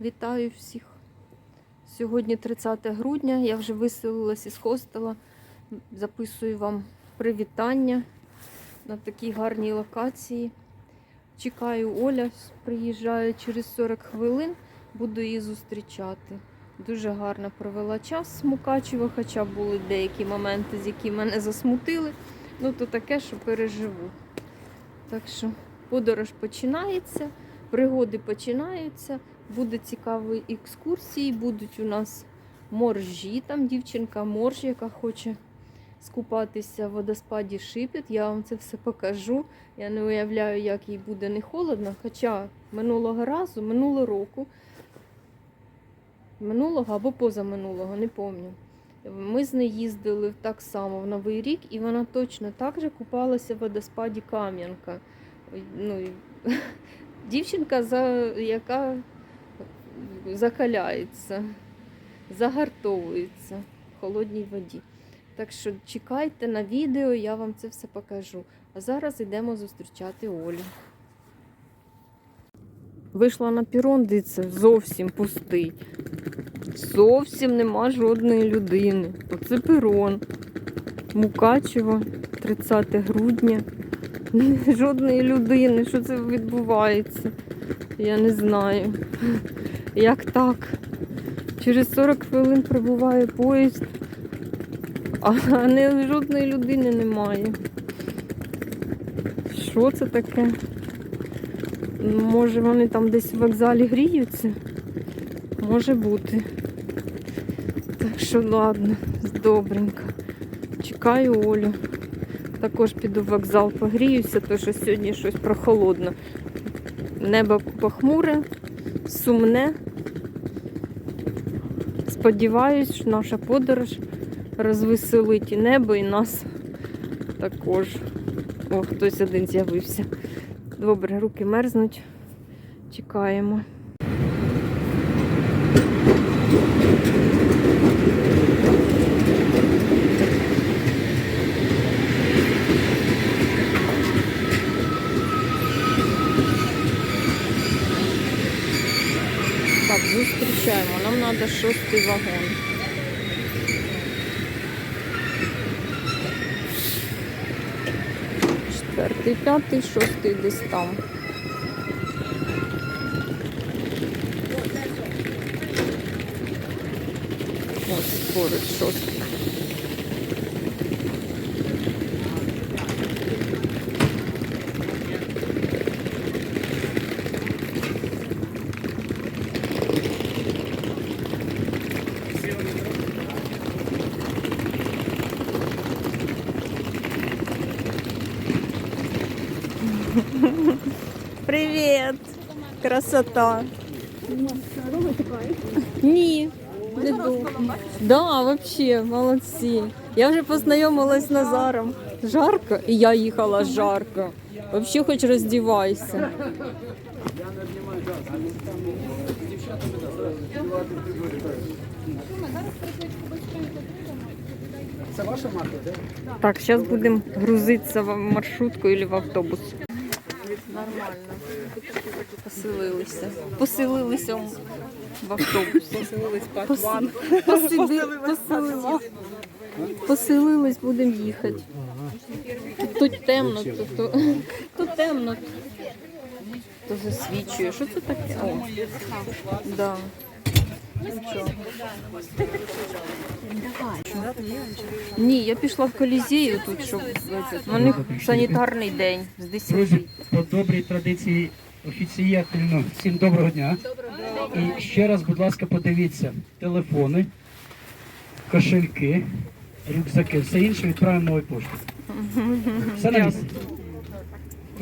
Вітаю всіх. Сьогодні 30 грудня. Я вже виселилась із хостела. Записую вам привітання на такій гарній локації. Чекаю Оля, приїжджає через 40 хвилин, буду її зустрічати. Дуже гарно провела час з Мукачево, хоча були деякі моменти, з які мене засмутили. Ну, то таке, що переживу. Так що подорож починається, пригоди починаються. Буде цікаві екскурсії, будуть у нас моржі. Там дівчинка морж, яка хоче скупатися в водоспаді Шипіт. Я вам це все покажу. Я не уявляю, як їй буде не холодно. Хоча минулого разу, минулого року, минулого або позаминулого, не пам'ятаю. Ми з нею їздили так само в Новий рік, і вона точно так же купалася в водоспаді Кам'янка. Ну, дівчинка, яка закаляється, загартовується в холодній воді. Так що чекайте на відео, я вам це все покажу. А зараз йдемо зустрічати Олю. Вийшла на пірон, дивіться, зовсім пустий. Зовсім нема жодної людини. Оце пірон. Мукачево, 30 грудня. Жодної людини. Що це відбувається? Я не знаю. Як так? Через 40 хвилин прибуває поїзд, а не, жодної людини немає. Що це таке? Може вони там десь в вокзалі гріються? Може бути. Так що ладно, добренько. Чекаю Олю. Також піду в вокзал погріюся, тому що сьогодні щось прохолодно. Небо похмуре, сумне. Сподіваюсь, що наша подорож розвеселить і небо, і нас також. О, хтось один з'явився. Добре, руки мерзнуть. Чекаємо. Так, зустрічаємо. Нам треба шостий вагон. Четвертий, п'ятий, шостий десь там. Ось поруч шостий. Красота! Ні. Не думаю. Да, вообще, молодці. Я вже познайомилась з Назаром. Жарко, і я їхала жарко. Вообще хоч роздівайся. Це ваша марка, так? Так, зараз будемо грузитися в маршрутку або в автобус. Нормально. Поселилися. Поселилися в автобус. Поселились в патван. one. Посиди, поселились. Поселились, будемо їхати. Тут, тут темно, тут, тут, тут темно. То засвічує. Що це таке? О, да. Ні, я пішла в колізею тут, щоб у них санітарний день з 10. Друзі, по добрій традиції офіційно всім доброго дня. І ще раз, будь ласка, подивіться телефони, кошельки, рюкзаки, все інше відправимо новою поштою. Все на місці.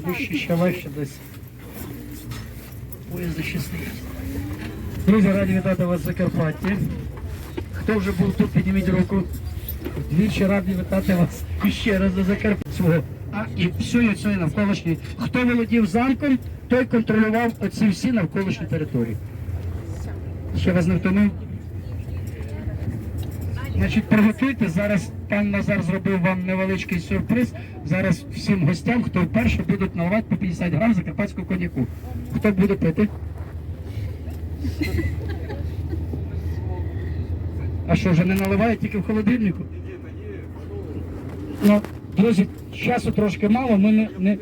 Тому що ще легше десь поїзди ще. Друзі, раді вітати вас в Закарпатті. Хто вже був тут, підніміть руку. Двічі раді вітати вас ще раз до Закарпаття свого. А і всю цю навколишні. Хто володів замком, той контролював оці всі навколишні території. Ще вас не втонув. Значить, приготуйте. Зараз пан Назар зробив вам невеличкий сюрприз. Зараз всім гостям, хто вперше будуть наливати по 50 грам закарпатського коньяку. Хто буде пити? А що, вже не наливають тільки в холодильнику? Ну, друзі, часу трошки мало, ми не. не...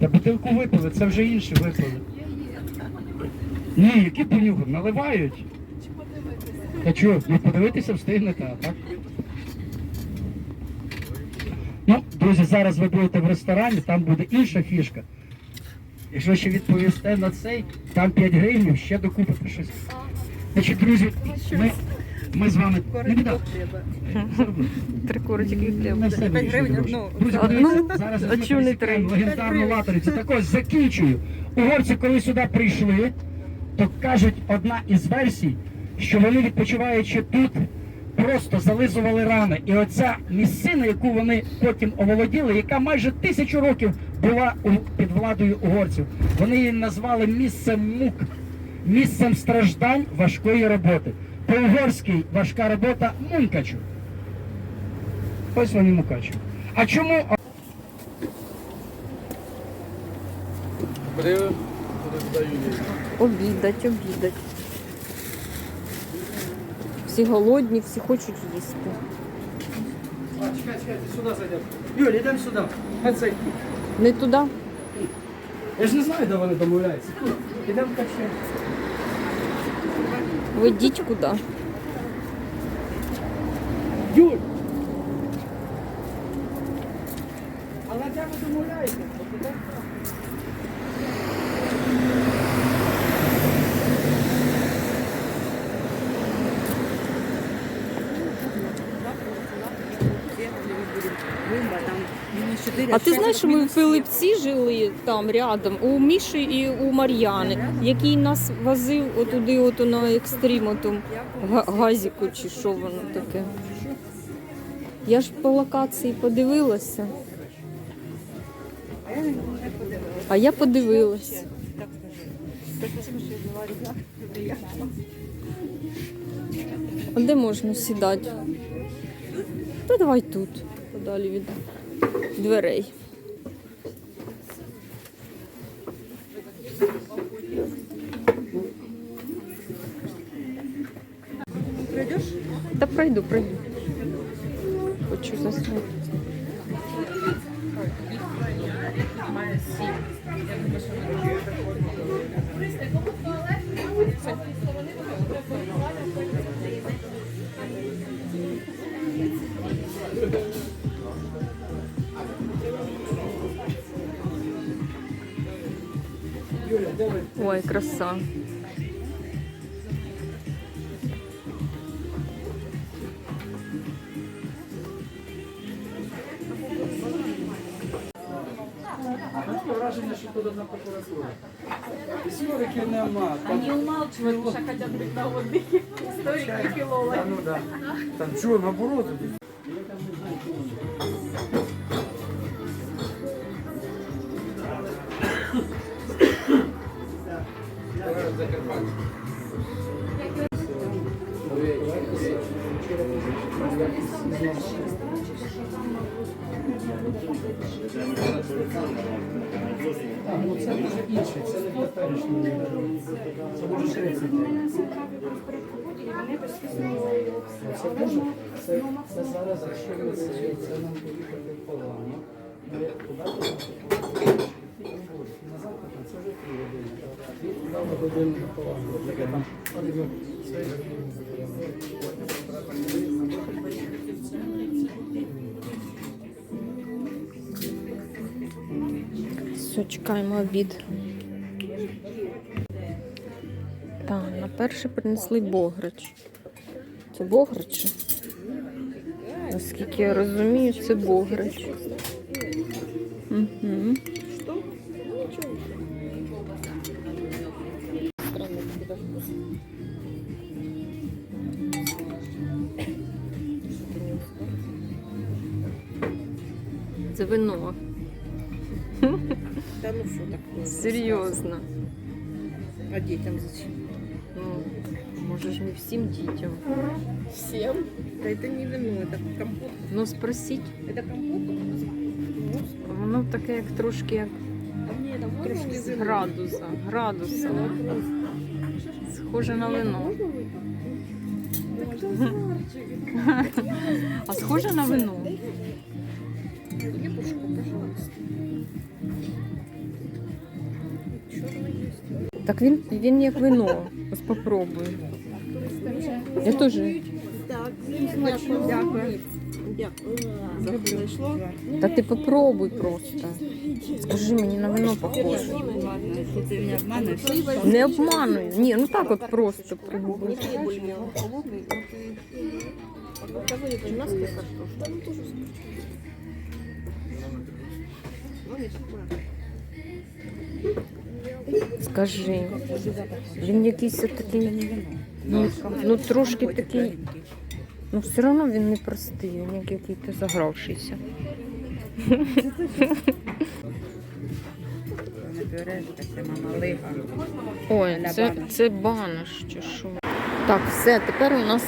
Та бутилку випили, це вже інше випили. Ні, які понюхи, наливають. Та чого, ну подивитися встигнете, а так? Ну, друзі, зараз ви будете в ресторані, там буде інша фішка. Якщо ще відповісте на цей, там 5 гривень, ще докупите щось. Значить, друзі, ми, ми з вами не біда. Три корочки хліба. На все гривень гроші. одну. Друзі, Одну? подивіться, зараз А ми чому не пересікаємо три? легендарну латерицю. Так ось закінчую. Угорці, коли сюди прийшли, то кажуть, одна із версій, що вони відпочиваючи тут, просто зализували рани. І оця місцина, яку вони потім оволоділи, яка майже тисячу років була під владою угорців, вони її назвали місцем мук, місцем страждань важкої роботи. По-угорськи важка робота мункачу. Ось вони мукачу. А чому? Обідать, обідать. Всі голодні, всі хочуть їсти. Чекай, чекайте, сюди зайдемо. Юль, йдемо сюди. Не туди. Я ж не знаю, де вони домовляються. Ідемо качаємо. Ви йдіть куди. Юль! Але де ви домовляєтеся? А ти знаєш, що ми в Пилипці жили там рядом, у Міші і у Мар'яни, який нас возив отуди, ото на екстрім, оту газіку чи що воно таке. Я ж по локації подивилася. А я подивилася. А де можна сідати? Та давай тут, подалі від дверей. Пройдеш? Та пройду, пройду. Хочу заснути. Юля, де ви? Ой, краса. Враження, що тут одна прокуратура. Істориків нема. Не умалчивают, что хотят быть на отдыхе. Историки филологи. Та ну да. Там чого, наоборот. Ну це може інше, це не теперішній. Це може 30. Це може, це, це зараз, якщо ми це, нам поїхати погано. Ми туди Все, чекаємо обід. Так, на перше принесли бограч. Це бограч? Наскільки я розумію, це бограч. Угу. Це вино. Да ну что такое? Серйозно. А детям зачем? Ну, може ж не всім дітям. Всем? Да это не вино, это компот. Ну, спросіть. Это компот? Ну, Воно таке, як трошки як а мне там трошки з вино. градуса. Градуса. схоже на вино. А схоже на вино. Так він, він як вино. Ось попробуй. Я теж. Дякую. Та ти попробуй просто. Скажи мені на вино похоже. Не обмануй. Ні, ну так от просто пробуй. Скажи, він якийсь такий, ну, ну трошки такий, ну все одно він не простий, він як якийсь загравшийся. Ой, це, це банош чи що. Так, все, тепер у нас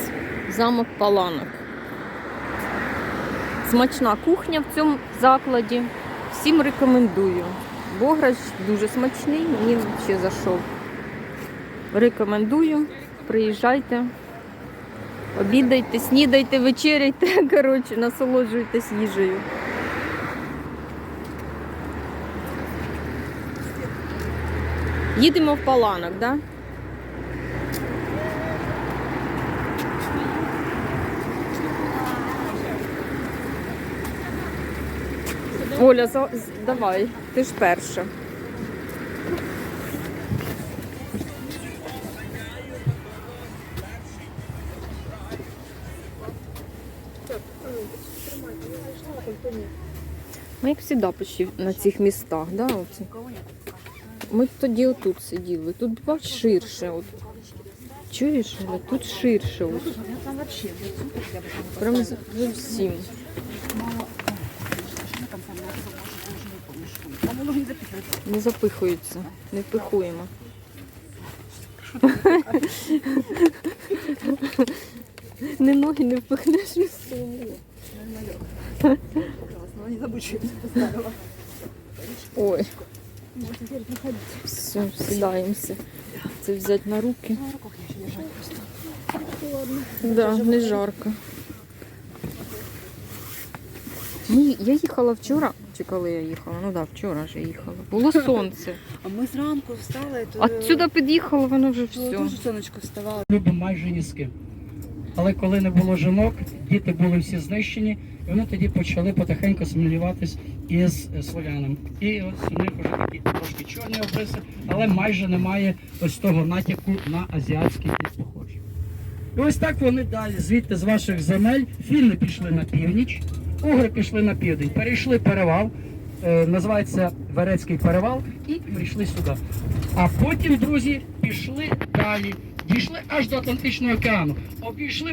замок паланок. Смачна кухня в цьому закладі. Всім рекомендую. Бограч дуже смачний, мені ще зайшов. Рекомендую. Приїжджайте, обідайте, снідайте, вечеряйте. Коротше, насолоджуйтесь їжею. Їдемо в паланок, так? Да? Оля, за- давай, ти ж перша. Ми як завжди почти на цих містах, да, оці? Ми тоді отут сиділи. Тут бач ширше. От. Чуєш, Оля? Тут ширше. От. Прям з- зовсім. Не запихуються, не впихуємо. Не ноги не впихнеш і сумку. Ой. Все, сідаємося. Це взяти на руки. Да, не жарко. Ми, я їхала вчора, чи коли я їхала? Ну так, да, вчора ж я їхала. Було сонце. А ми зранку встали, то А сюди під'їхала, воно вже все. дуже сонечко вставало. Любимо майже ні з ким. Але коли не було жінок, діти були всі знищені, і вони тоді почали потихеньку асимілюватись із е, слов'янами. І ось у них вже такі трошки чорні обриси, але майже немає ось того натяку на азіатський тип походження. І ось так вони далі, звідти з ваших земель, фінни пішли на північ, угри пішли на південь, перейшли перевал, е, називається Верецький перевал, і прийшли сюди. А потім, друзі, пішли далі, дійшли аж до Атлантичного океану, обійшли